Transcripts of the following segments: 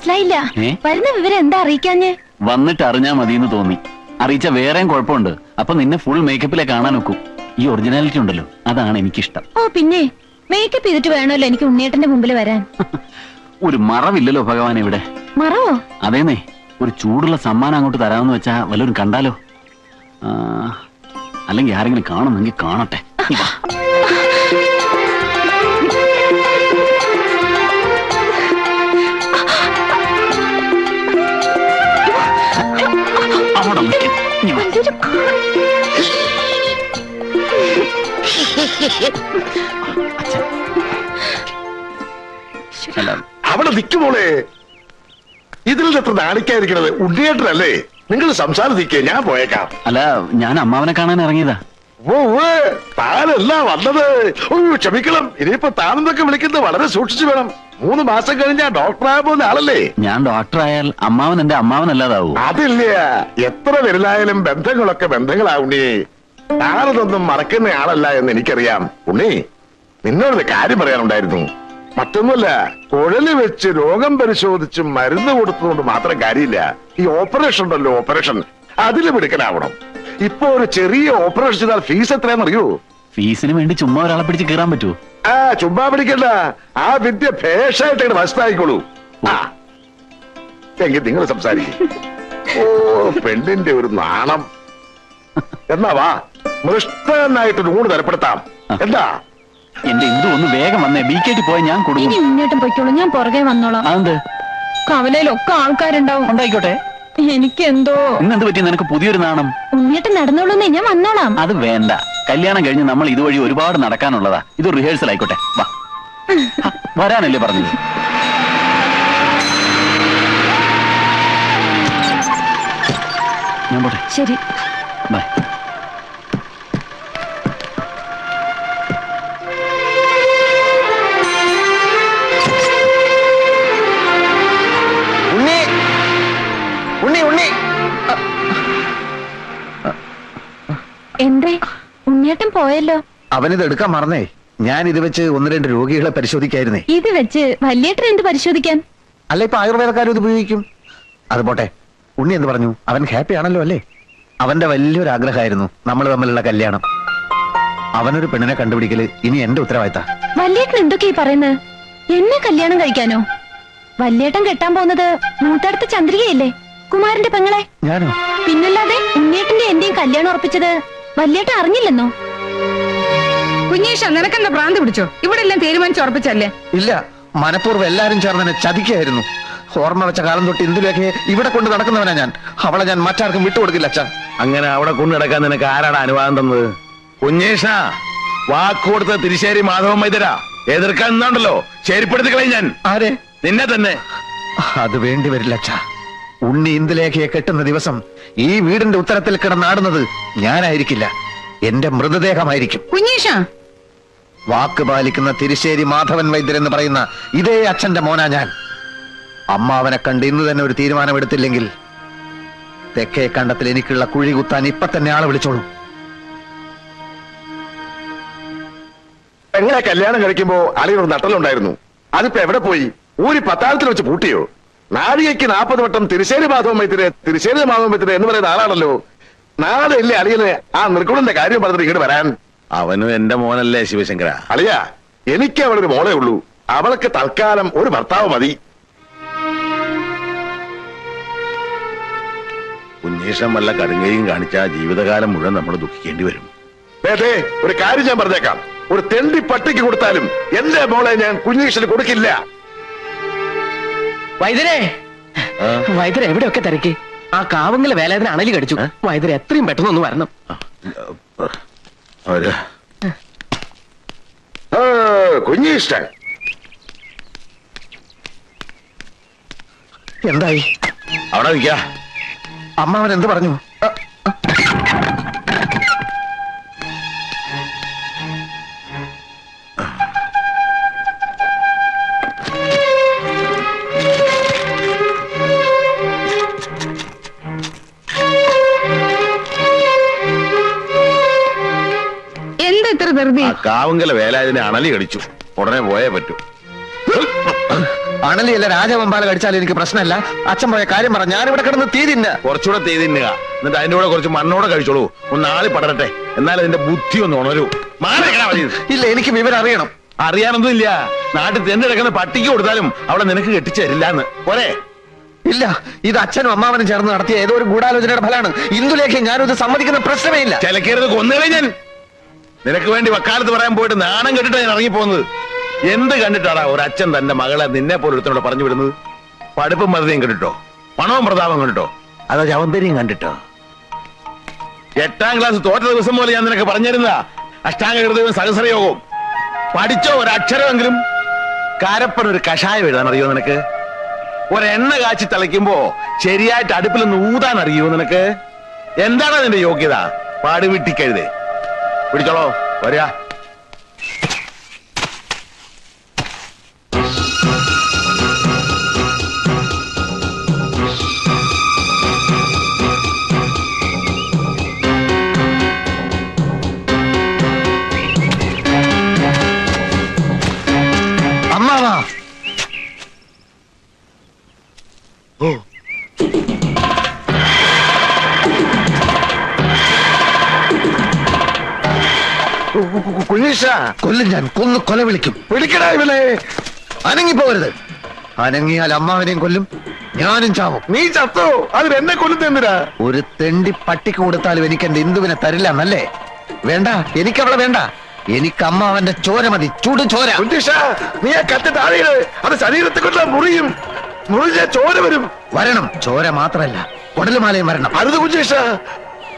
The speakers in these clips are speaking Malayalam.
മനസ്സിലായില്ല? വരുന്ന വിവരം എന്താ അറിയിക്കാഞ്ഞ്? വന്നിട്ട് അറിഞ്ഞാ മതിയെന്ന് തോന്നി. അറിയിച്ച വേറെയും കുഴപ്പമുണ്ട്. അപ്പൊ നിന്നെ ഫുൾ മേക്കപ്പിലെ കാണാൻ ഒക്കും. ഈ ഒറിജിനാലിറ്റി ഉണ്ടല്ലോ അതാണ് എനിക്കിഷ്ടം. ഓ പിന്നെ മേക്കപ്പ് ചെയ്തിട്ട് വേണമല്ലോ എനിക്ക് ഉണ്ണിയേട്ടന്റെ മുമ്പിൽ വരാൻ. ഒരു മറവില്ലല്ലോ ഭഗവാൻ ഇവിടെ. മറവോ? അതേന്നേ ഒരു ചൂടുള്ള സമ്മാനം അങ്ങോട്ട് തരാമെന്ന് വെച്ചാ വല്ലവരും കണ്ടാലോ? അല്ലെങ്കിൽ ആരെങ്കിലും കാണുന്നെങ്കിൽ കാണട്ടെ. അവിടെ നിൽക്കുമോളെ ഇതിൽ എത്ര നാണിക്കാതിരിക്കണത് ഉണ്ണിയേട്ടനല്ലേ? നിങ്ങൾ സംസാരിക്കേ ഞാൻ പോയേക്കാം. അല്ല ഞാൻ അമ്മാവനെ കാണാൻ ഇറങ്ങിയതാ. താനല്ല വന്നത്. ഓ ക്ഷമിക്കണം. ഇനിയിപ്പോ താനെന്നൊക്കെ വിളിക്കുന്നത് വളരെ സൂക്ഷിച്ചു വേണം. മൂന്ന് മാസം കഴിഞ്ഞാ ഡോക്ടറായ പോകുന്ന ആളല്ലേ? ഞാൻ ഡോക്ടറായാൽ അമ്മാവൻ എന്റെ അമ്മാവനല്ലാതാവൂ? അതില്ല. എത്ര വലുതായാലും ബന്ധങ്ങളൊക്കെ ബന്ധങ്ങളാവുണ്ടേ താനതൊന്നും മറക്കുന്ന ആളല്ല എന്ന് എനിക്കറിയാം. ഉണ്ണി നിന്നോടൊരു കാര്യം പറയാനുണ്ടായിരുന്നു. മറ്റൊന്നുമല്ല കുഴൽ വെച്ച് രോഗം പരിശോധിച്ച് മരുന്ന് കൊടുത്തതുകൊണ്ട് മാത്രം കാര്യമില്ല. ഈ ഓപ്പറേഷൻ ഉണ്ടല്ലോ ഓപ്പറേഷൻ അതിൽ മിടുക്കനാവണം. ഇപ്പൊ ഒരു ചെറിയ ഓപ്പറേഷൻ ചെയ്താൽ ഫീസ് എത്രയാണെന്നറിയോ ഫീസിന് വേണ്ടി ചുമ്മാ ഒരാളെ പിടിച്ച് കീറാൻ പറ്റുമോ ആ ചുമ്മാ പിടിക്കണ്ട. ആ വിദ്യ ഭേഷായിട്ട് വസ്തായിക്കോളൂ ആ. എങ്കിൽ നിങ്ങൾ സംസാരിക്കും. ഓ പെണ്ണിന്റെ ഒരു നാണം. എന്നാ വാ. മൃഷ്ടനായിട്ട് ഊണ് തരപ്പെടുത്താം. എന്താ? എന്റെ ഇന്ദു ഒന്ന് വേഗം വന്നേ ബി കെട്ടി പോയാൽ ഞാൻ ഇനി കൊടുക്കും ഉണ്ണിയേട്ടൻ പൊയ്ക്കോളൂ ഞാൻ പുറകെ വന്നോളാം. അതെന്ത്? കവലയിലൊക്കെ ആൾക്കാരുണ്ടാവും. ഉണ്ടായിക്കോട്ടെ. എനിക്ക് എന്തോ ഇന്നെന്ത് പറ്റി? നിനക്ക് പുതിയൊരു നാണം. ഉണ്ണിയേട്ടൻ നടന്നോളൂന്നേ ഞാൻ വന്നോളാം. അത് വേണ്ട. കല്യാണം കഴിഞ്ഞ് നമ്മൾ ഇതുവഴി ഒരുപാട് നടക്കാനുള്ളതാ. ഇത് റിഹേഴ്സൽ ആയിക്കോട്ടെ. വാ. വരാനല്ലേ പറഞ്ഞത്? ഞാൻ പോട്ടെ. ശരി. ബൈ എന്തേ? ഉണ്ണിയേട്ടൻ പോയല്ലോ. അവനിത് എടുക്കാൻ മറന്നേ. ഞാൻ ഇത് വെച്ച് ഒന്ന് രണ്ട് രോഗികളെ പരിശോധിക്കായിരുന്നേ. ഇത് വെച്ച് വല്യേട്ടൻ എന്ത് പരിശോധിക്കാൻ? അല്ല ഇപ്പൊ ആയുർവേദക്കാരും ഇത് ഉപയോഗിക്കും. അത് പോട്ടെ. ഉണ്ണി എന്ത് പറഞ്ഞു? അവൻ ഹാപ്പി ആണല്ലോ അല്ലേ? അവന്റെ വലിയൊരു ആഗ്രഹമായിരുന്നു നമ്മൾ തമ്മിലുള്ള കല്യാണം. അവനൊരു പെണ്ണിനെ കണ്ടുപിടിക്കൽ ഇനി എന്റെ ഉത്തരവാദിത്ത. വല്യേട്ടൻ എന്തൊക്കെയാ പറയുന്നത്? എന്നെ കല്യാണം കഴിക്കാനോ? വല്യേട്ടൻ കെട്ടാൻ പോകുന്നത് മൂത്തടുത്ത ചന്ദ്രികയല്ലേ? കുമാരന്റെ പെങ്ങളെ? ഞാനോ? പിന്നല്ലാതെ ഉണ്ണിയേട്ടന്റെ എന്റെയും കല്യാണം ഉറപ്പിച്ചത് വല്യേട്ടൻ അറിഞ്ഞില്ലെന്നോ? കുഞ്ഞീഷ നിനക്കെന്താ ഭ്രാന്ത് പിടിച്ചോ? ഇവിടെ എല്ലാം തീരുമാനിച്ച് ഉറപ്പിച്ചല്ലേ ഇല്ല മനഃപൂർവം എല്ലാരും ചേർന്ന് എന്നെ ചതിക്കായിരുന്നു ഓർമ്മ വെച്ച കാലം തൊട്ട് ഇന്ദുലേഖയെ ഇവിടെ കൊണ്ട് നടക്കുന്നവനാ ഞാൻ. അവളെ ഞാൻ മറ്റാർക്കും വിട്ടുകൊടുക്കില്ല അച്ഛാ. അങ്ങനെ അവിടെ കൊണ്ട് നടക്കാൻ നിനക്ക് ആരാണ് അനുവാദം തന്നത്? കുഞ്ഞേഷ വാക്ക് കൊടുത്ത തിരിശ്ശേരി മാധവൻ മൈതര. എതിർക്കാൻ നിന്നുണ്ടല്ലോ. ശരിപ്പെടുത്തി കളയും ഞാൻ. ആരെ? നിന്നെ തന്നെ. അത് വേണ്ടി വരില്ല അച്ഛാ. ഉണ്ണി ഇന്ദുലേഖയെ കെട്ടുന്ന ദിവസം ഈ വീടിന്റെ ഉത്തരത്തിൽ കിടന്നാടുന്നത് ഞാനായിരിക്കില്ല. എന്റെ മൃതദേഹമായിരിക്കും. കുഞ്ഞീഷ. വാക്ക് പാലിക്കുന്ന തിരിശ്ശേരി മാധവൻ വൈദ്യർ എന്ന് പറയുന്ന ഇതേ അച്ഛന്റെ മോനാ ഞാൻ. അമ്മാവനെ കണ്ട് ഇന്ന് തന്നെ ഒരു തീരുമാനമെടുത്തില്ലെങ്കിൽ തെക്കേ കണ്ടത്തിൽ എനിക്കുള്ള കുഴി കുത്താൻ ഇപ്പൊ തന്നെ ആളെ വിളിച്ചോളൂ. പെങ്ങളെ കല്യാണം കഴിക്കുമ്പോ അളിയൊരു നട്ടലുണ്ടായിരുന്നു അതിപ്പോ എവിടെ പോയി? ഊരി പത്താഴത്തിൽ വെച്ച് പൂട്ടിയോ? നാഴികയ്ക്ക് നാൽപ്പത് വട്ടം തിരുശ്ശേരി മാധവൻ മൈത്തിരെ തിരുശ്ശേരി മാധവൻ മൈത്തിരെ എന്ന് പറയുന്ന ആളാണല്ലോ. നാളെ ഇല്ലേ അളിയന് ആ നിർഗുണന്റെ കാര്യം പറഞ്ഞിട്ട് ഇങ്ങോട്ട് വരാൻ? അവനും എന്റെ മോനല്ലേ ശിവശങ്കര? അളിയ എനിക്ക് അവളൊരു മോളേ ഉള്ളൂ. അവൾക്ക് തൽക്കാലം ഒരു ഭർത്താവ് മതി. ഉന്മേഷം വല്ല കടുങ്ങയും കാണിച്ച ജീവിതകാലം മുഴുവൻ നമ്മൾ ദുഃഖിക്കേണ്ടി വരും. ഒരു കാര്യം ഞാൻ പറഞ്ഞേക്കാം. ഒരു തെണ്ടി പട്ടിക്ക് കൊടുത്താലും എന്റെ മോളെ ഞാൻ കുഞ്ഞീഷന് കൊടുക്കില്ല. വൈദ്യരെ. വൈദ്യരെ എവിടെയൊക്കെ തിരക്കി? ആ കാവങ്ങലെ വേലായതിന് അണലി കടിച്ചു. വൈദ്യരെ എത്രയും പെട്ടെന്ന് ഒന്ന് വരണം. കുഞ്ഞിഷ്ട എന്തായി? അവിടെ അമ്മ അവൻ എന്ത് പറഞ്ഞു? ആ കാവുങ്കല വേലായതിനെ അണലി കടിച്ചു. ഉടനെ പോയേ പറ്റൂ. അണലിയല്ല രാജവമ്പാല കടിച്ചാൽ എനിക്ക് പ്രശ്നമല്ല. അച്ഛൻ പോയ കാര്യം പറ ഞാൻ ഇവിടെ കിടന്ന് തീ തിന്ന കുറച്ചുകൂടെ തീ തിന്നുക. എന്നിട്ട് അതിന്റെ കൂടെ കുറച്ച് മണ്ണോടെ കഴിച്ചോളൂ. ഒന്ന് ആളി പടരട്ടെ. എന്നാൽ അതിന്റെ ബുദ്ധി ഒന്ന് ഉണരൂ. ഇല്ല എനിക്ക് വിവരം അറിയണം. അറിയാനൊന്നും ഇല്ല. നാട്ടിൽ തെന്നു പട്ടിക്ക് കൊടുത്താലും അവിടെ നിനക്ക് കെട്ടിച്ചു തരില്ലാന്ന്. പോരെ. ഇല്ല ഇത് അച്ഛനും അമ്മാവനും ചേർന്ന് നടത്തിയ ഏതോ ഒരു ഗൂഢാലോചനയുടെ ഫലമാണ്. ഇന്ദുലേഖ ഞാനിത് സമ്മതിക്കുന്ന പ്രശ്നമേ ഇല്ല. ചിലക്കരുത് കൊന്നുകളെ ഞാൻ. നിനക്ക് വേണ്ടി വക്കാലത്ത് പറയാൻ പോയിട്ട് നാണം കെട്ടിട്ട് ഞാൻ ഇറങ്ങി ഇറങ്ങിപ്പോകുന്നത്. എന്ത് കണ്ടിട്ടാടാ ഒരു അച്ഛൻ തന്റെ മകളെ നിന്നെ പോലെ ഒരുത്തനോട് പറഞ്ഞു വിടുന്നത്? പഠിപ്പും മതയും കണ്ടിട്ടോ? പണവും പ്രതാപം കണ്ടിട്ടോ? അതോ ചവന്തരിയും കണ്ടിട്ടോ? എട്ടാം ക്ലാസ് തോറ്റ ദിവസം പോലെ ഞാൻ നിനക്ക് പറഞ്ഞിരുന്ന അഷ്ടാംഗ ഹൃദയവും സഹസ്രയോഗവും. പഠിച്ചോ ഒരക്ഷരമെങ്കിലും കരപ്പൻ ഒരു കഷായം എഴുതാൻ അറിയോ നിനക്ക്? ഒരെണ്ണ കാച്ചി തളിക്കുമ്പോ ശരിയായിട്ട് അടുപ്പിൽ നിന്ന് ഊതാൻ അറിയോ നിനക്ക്? എന്താണ് അതിന്റെ യോഗ്യത? പാടുവിട്ടിക്കഴുതേ. പിടിച്ചോളോ. വരിക. കുഞ്ഞീഷ. കൊല്ലും ഞാൻ. കൊന്ന് കൊല വിളിക്കും. പിടിക്കടാ ഇവനെ. അനങ്ങിപ്പോകരുത് അനങ്ങിയാൽ അമ്മാവിനെയും കൊല്ലും. ഞാനും ചാവും. നീ ചത്തോ? അത് എന്നെ കൊല്ലുന്നെന്തിനാ ഒരു തെണ്ടി പട്ടിക്ക് കൊടുത്താലും എനിക്ക് എന്റെ ഇന്ദുവിനെ തരില്ല എന്നല്ലേ വേണ്ട. എനിക്ക് അവളെ വേണ്ട. എനിക്ക് അമ്മാവന്റെ ചോര മതി. ചൂട് ചോര. കുഞ്ഞീഷ നീ ആ കത്ത് താഴെയിട്. അത് ശരീരത്തെ കൊണ്ട് മുറിയും മുറിഞ്ഞ ചോര വരും. വരണം. ചോര മാത്രമല്ല കുടലുമാലയും വരണം. അരുത് കുഞ്ഞീഷ.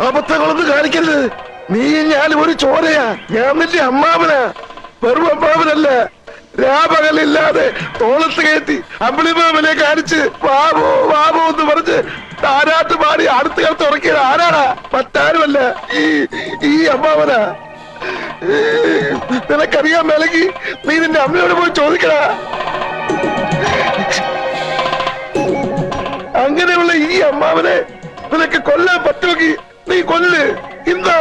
അബദ്ധങ്ങളൊന്നും കാണിക്കരുത്. നീ ഞാൻ ഒരു ചോരയാ. ഞാൻ നിന്റെ അമ്മാവനാ. വെറും രാപകലില്ലാതെ തോളത്ത് കയറ്റി അമ്പിളിമാമനെ കാണിച്ച് വാവോ വാവോ എന്ന് പറഞ്ഞ് താരാട്ട് പാടി അടുത്ത കാലത്ത് ഉറക്കിയത് ആരാടാ? മറ്റാരുമല്ല. ഈ ഈ അമ്മാവനാ. നിനക്കറിയാൻ മേലെങ്കിൽ നീ നിന്റെ അമ്മയോട് പോയി ചോദിക്കടാ. അങ്ങനെയുള്ള ഈ അമ്മാവനെ നിനക്ക് കൊല്ലാൻ പറ്റുമെങ്കിൽ നീ കൊല്ല്. ഇന്ന്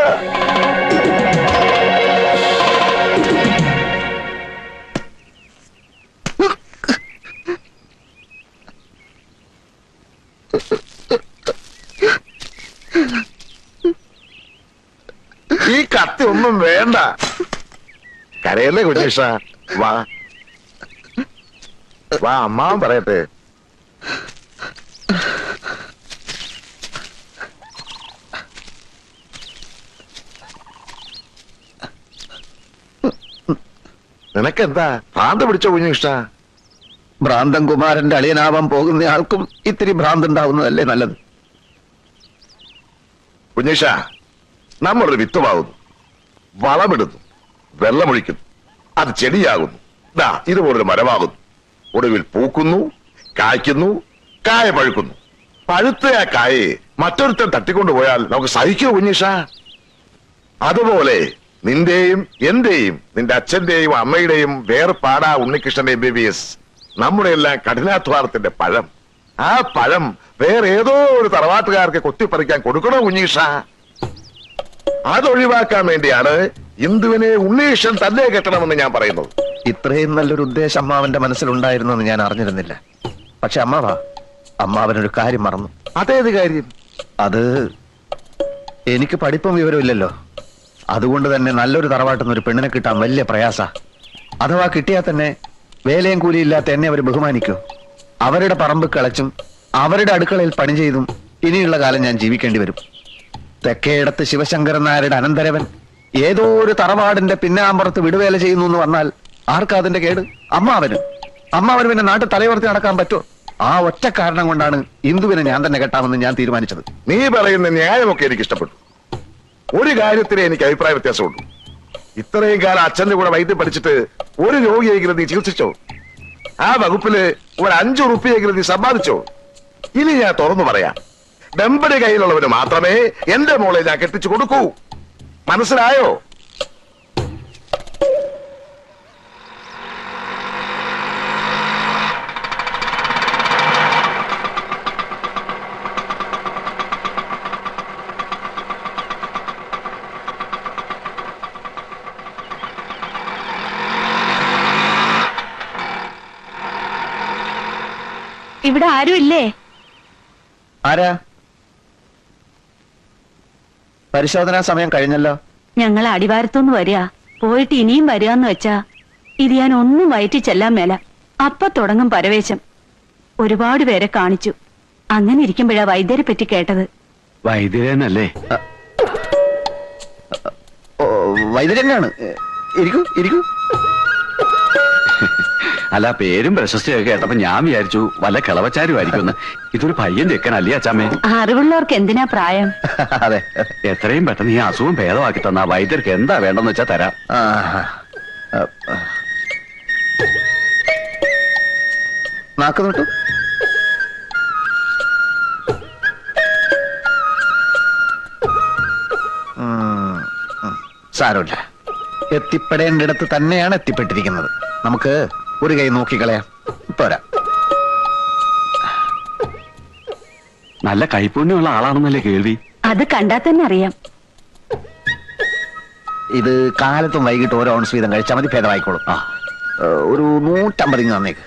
ഈ കത്തി ഒന്നും വേണ്ട. കരയല്ലേ കുഞ്ഞീഷ? വാ. വാ അമ്മാവൻ പറയട്ടെ. നിനക്കെന്താ? ഭ്രാന്ത് പിടിച്ച കുഞ്ഞുകൃഷ്ണ? ഭ്രാന്തൻ കുമാരന്റെ അളിയനാവാൻ പോകുന്ന ആൾക്കും ഇത്തിരി ഭ്രാന്ത് ഉണ്ടാവുന്നതല്ലേ നല്ലത്. കുഞ്ഞിഷ നമ്മളൊരു വിത്തുമാകുന്നു വളമിടുന്നു. വെള്ളമൊഴിക്കുന്നു. അത് ചെടിയാകുന്നു. ദാ ഇതുപോലൊരു മരമാകുന്നു. ഒടുവിൽ പൂക്കുന്നു കായ്ക്കുന്നു കായ പഴുക്കുന്നു. പഴുത്ത ആ കായയെ മറ്റൊരുത്തൻ തട്ടിക്കൊണ്ടുപോയാൽ നമുക്ക് സഹിക്കൂ കുഞ്ഞിഷ അതുപോലെ നിന്റെയും എന്റെയും നിന്റെ അച്ഛന്റെയും അമ്മയുടെയും വേർപാടാ Unnikrishnan M B B S നമ്മുടെ എല്ലാം കഠിനാധ്വാനത്തിന്റെ പഴം. ആ പഴം വേറെ ഏതോ ഒരു തറവാട്ടുകാർക്ക് കൊത്തിപ്പറിക്കാൻ കൊടുക്കണോ ഉണ്ണീഷ? അതൊഴിവാക്കാൻ വേണ്ടിയാണ് ഇന്ദുവിനെ ഉണ്ണീഷൻ തന്നെ കെട്ടണമെന്ന് ഞാൻ പറയുന്നത്. ഇത്രയും നല്ലൊരു ഉദ്ദേശം അമ്മാവന്റെ മനസ്സിലുണ്ടായിരുന്നെന്ന് ഞാൻ അറിഞ്ഞിരുന്നില്ല. പക്ഷെ അമ്മാവാ അമ്മാവനൊരു കാര്യം മറന്നു. അതേത് കാര്യം? അത് എനിക്ക് പഠിപ്പും വിവരവും ഇല്ലല്ലോ. അതുകൊണ്ട് തന്നെ നല്ലൊരു തറവാട്ടുന്ന ഒരു പെണ്ണിനെ കിട്ടാൻ വലിയ പ്രയാസ. അഥവാ കിട്ടിയാൽ തന്നെ വേലയും കൂലിയില്ലാത്ത എന്നെ അവർ ബഹുമാനിക്കൂ. അവരുടെ പറമ്പ് കളച്ചും അവരുടെ അടുക്കളയിൽ പണി ചെയ്തും ഇനിയുള്ള കാലം ഞാൻ ജീവിക്കേണ്ടി വരും. തെക്കേടത്ത് ശിവശങ്കരൻ നായരുടെ അനന്തരവൻ ഏതോ ഒരു തറവാടിന്റെ പിന്നാമ്പുറത്ത് വിടുവേല ചെയ്യുന്നു എന്ന് വന്നാൽ ആർക്കാ അതിന്റെ കേട്? അമ്മാവന്. അമ്മാവന് പിന്നെ നാട്ടിൽ തലയുയർത്തി നടക്കാൻ പറ്റുമോ? ആ ഒറ്റ കാരണം കൊണ്ടാണ് ഇന്ദുവിനെ ഞാൻ തന്നെ കെട്ടാമെന്ന് ഞാൻ തീരുമാനിച്ചത്. നീ പറയുന്ന ന്യായമൊക്കെ എനിക്ക് ഇഷ്ടപ്പെട്ടു ഒരു കാര്യത്തിലെ എനിക്ക് അഭിപ്രായ വ്യത്യാസമുണ്ട് ഇത്രയും കാലം അച്ഛന്റെ കൂടെ വൈദ്യം പഠിച്ചിട്ട് ഒരു രോഗിയെങ്കിലും നീ ചികിത്സിച്ചോ? ആ വകുപ്പിൽ ഒരു അഞ്ചു റുപ്യെങ്കിലും നീ സമ്പാദിച്ചോ? ഇനി ഞാൻ തുറന്നു പറയാം. ഡെമ്പടി കയ്യിലുള്ളവന് മാത്രമേ എന്റെ മോളെ ഞാൻ കെട്ടിച്ചു കൊടുക്കൂ. മനസ്സിലായോ? ഇവിടെ ആരും ഇല്ലേ? ആരാ? പരിശോധനാ സമയം കഴിഞ്ഞല്ലോ. ഞങ്ങൾ അടിവാരത്തുനിന്ന് വരിക. പോയിട്ട് ഇനിയും വരികന്ന് വെച്ചാ ഇത് ഞാൻ ഒന്നും വയറ്റി ചെല്ലാൻ മേല. അപ്പ തുടങ്ങും പരവേശം. ഒരുപാട് പേരെ കാണിച്ചു. അങ്ങനെ ഇരിക്കുമ്പോഴാ വൈദ്യരെ പറ്റി കേട്ടത്. വൈദ്യരനല്ലേ വൈദ്യരനാണ് ഇരിക്കൂ ഇരിക്കൂ. അല്ല പേരും പ്രശസ്തിയൊക്കെ കേട്ടപ്പോ ഞാൻ വിചാരിച്ചു വല്ല കിളവച്ചാരുമായിരിക്കും ഇതൊരു പയ്യൻ ചെക്കനല്ലേ അച്ചാമ്മേ? അറിവുള്ളവർക്ക് എന്തിനാ പ്രായം? അതെ എത്രയും പെട്ടെന്ന് ഈ അസുഖം ഭേദമാക്കി തന്ന വൈദ്യർക്ക് എന്താ വേണ്ടെന്ന് വെച്ചാ തരാം. നാക്ക് നോട്ടു. സാരമില്ല. എത്തിപ്പെടേണ്ടിടത്ത് തന്നെയാണ് എത്തിപ്പെട്ടിരിക്കുന്നത്. നമുക്ക് ഒരു കൈ നോക്കിക്കളയാം പോരാ. നല്ല കൈപ്പുണ്യമുള്ള ആളാണെന്നല്ലേ കേൾവി? അത് കണ്ടാൽ തന്നെ അറിയാം. ഇത് കാലത്തും വൈകിട്ട് ഓരോ ഓൺസ് വീതം കഴിച്ചാൽ മതി ഭേദമായിക്കോളും. ആ. ഒരു നൂറ്റമ്പത് ഇങ്ങ് തന്നേക്ക്.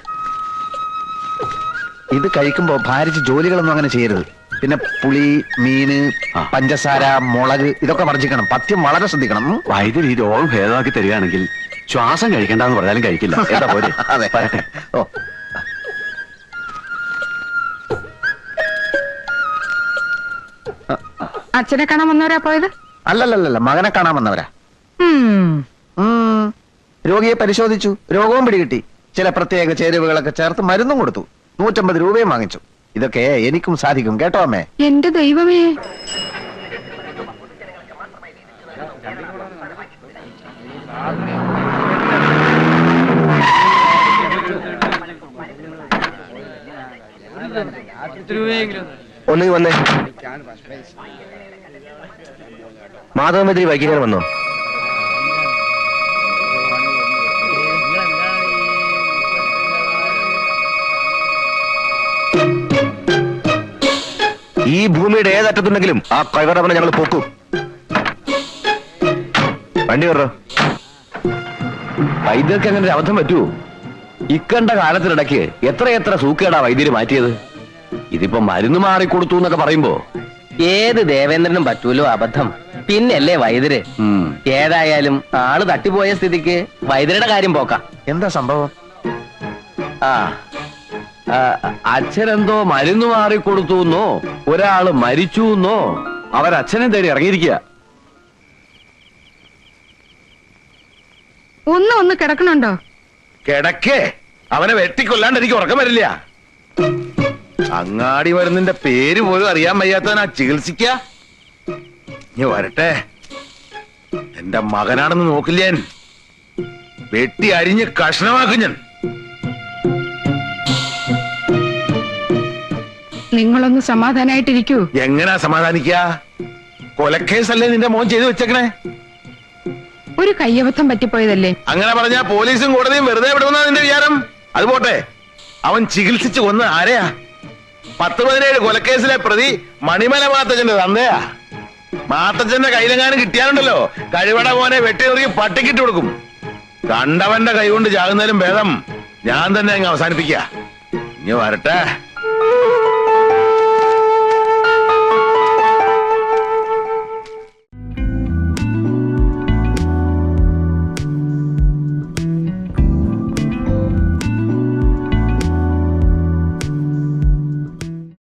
ഇത് കഴിക്കുമ്പോ ഭാരിച്ച് ജോലികളൊന്നും അങ്ങനെ ചെയ്യരുത്. പിന്നെ പുളി മീന് പഞ്ചസാര മുളക് ഇതൊക്കെ വർജിക്കണം. പത്യം വളരെ ശ്രദ്ധിക്കണം. വൈദ്യുതി ഈ രോഗം ഭേദമാക്കി തരികയാണെങ്കിൽ ശ്വാസം കഴിക്കണ്ടെന്ന് പറഞ്ഞാലും കഴിക്കില്ല. എന്താ പോരെ? അതെ. ഓ. അച്ഛനെ കാണാൻ വന്നവരാ പോയത്? അല്ലല്ലല്ല മകനെ കാണാൻ വന്നവരാ. രോഗിയെ പരിശോധിച്ചു. രോഗവും പിടികിട്ടി. ചില പ്രത്യേക ചേരുവകളൊക്കെ ചേർത്ത് മരുന്നും കൊടുത്തു. നൂറ്റമ്പത് രൂപയും വാങ്ങിച്ചു. ഇതൊക്കെ എനിക്കും സാധിക്കും കേട്ടോ അമ്മേ? എന്റെ ദൈവമേ. ഒന്ന് വന്നേ. മാധവമന്ത്രി വൈകിക്കാൻ വന്നോ? ഈ ഭൂമിയുടെ ഏതറ്റത്തുണ്ടെങ്കിലും ആ കൈവറവനെ ഞങ്ങൾ പോക്കൂ. വണ്ടി വരോ വൈദ്യർക്ക് അങ്ങനെ ഒരു അബദ്ധം പറ്റുമോ ഇക്കണ്ട കാലത്തിനിടയ്ക്ക് എത്ര സൂക്കേടാ വൈദ്യര് മാറ്റിയത്? ഇതിപ്പോ മരുന്ന് മാറിക്കൊടുത്തു എന്നൊക്കെ പറയുമ്പോ? ഏത് ദേവേന്ദ്രനും പറ്റൂലോ അബദ്ധം. പിന്നല്ലേ വൈദ്യര്. ഏതായാലും ആൾ തട്ടിപ്പോയ സ്ഥിതിക്ക് വൈദ്യരുടെ കാര്യം പോക്കാം. എന്താ സംഭവം? ആ ആ, അച്ഛനെന്തോ മരുന്ന് മാറിക്കൊടുത്തു എന്നോ? ഒരാൾ മരിച്ചു എന്നോ? അവരച്ഛനെ തേടി ഇറങ്ങിയിരിക്കുക. ഒന്ന് ഒന്ന് കിടക്കണുണ്ടോ? കിടക്കേ. അവനെ വെട്ടിക്കൊല്ലാണ്ട് എനിക്ക് ഉറക്കം വരില്ല. അങ്ങാടി മരുന്നിന്റെ പേര് പോലും അറിയാൻ വയ്യാത്തവനാ. ചികിത്സിക്ക. നീ വരട്ടെ. എന്റെ മകനാണെന്ന് നോക്കില്ല ഞാൻ? വെട്ടി അരിഞ്ഞ് കഷ്ണമാക്കും ഞാൻ. നിങ്ങളൊന്ന് സമാധാനായിട്ടിരിക്കൂ. എങ്ങനാ സമാധാനിക്ക? കൊലക്കേസല്ലേ നിന്റെ മോൻ ചെയ്തു വെച്ചേക്കണേ? ഒരു കയ്യബദ്ധം പറ്റിപ്പോയതല്ലേ? അങ്ങനെ പറഞ്ഞ പോലീസും കോടതിയും വെറുതെ വിടുമെന്നാ നിന്റെ വിചാരം? അത് പോട്ടെ. അവൻ ചികിത്സിച്ചു കൊന്ന ആരെയാ? പത്ത് പതിനേഴ് കൊലക്കേസിലെ പ്രതി മണിമല മാത്തച്ഛന്റെ തന്തയാ. മാത്തച്ഛന്റെ കയ്യിലെങ്ങാനും കിട്ടിയാലുണ്ടല്ലോ. കഴിവട മോനെ വെട്ടി പട്ടിക്കിട്ട് കൊടുക്കും. കണ്ടവന്റെ കൈ കൊണ്ട് ചാകുന്നതിലും ഭേദം ഞാൻ തന്നെ അങ്ങ് അവസാനിപ്പിക്ക ഇനി വരട്ടെ.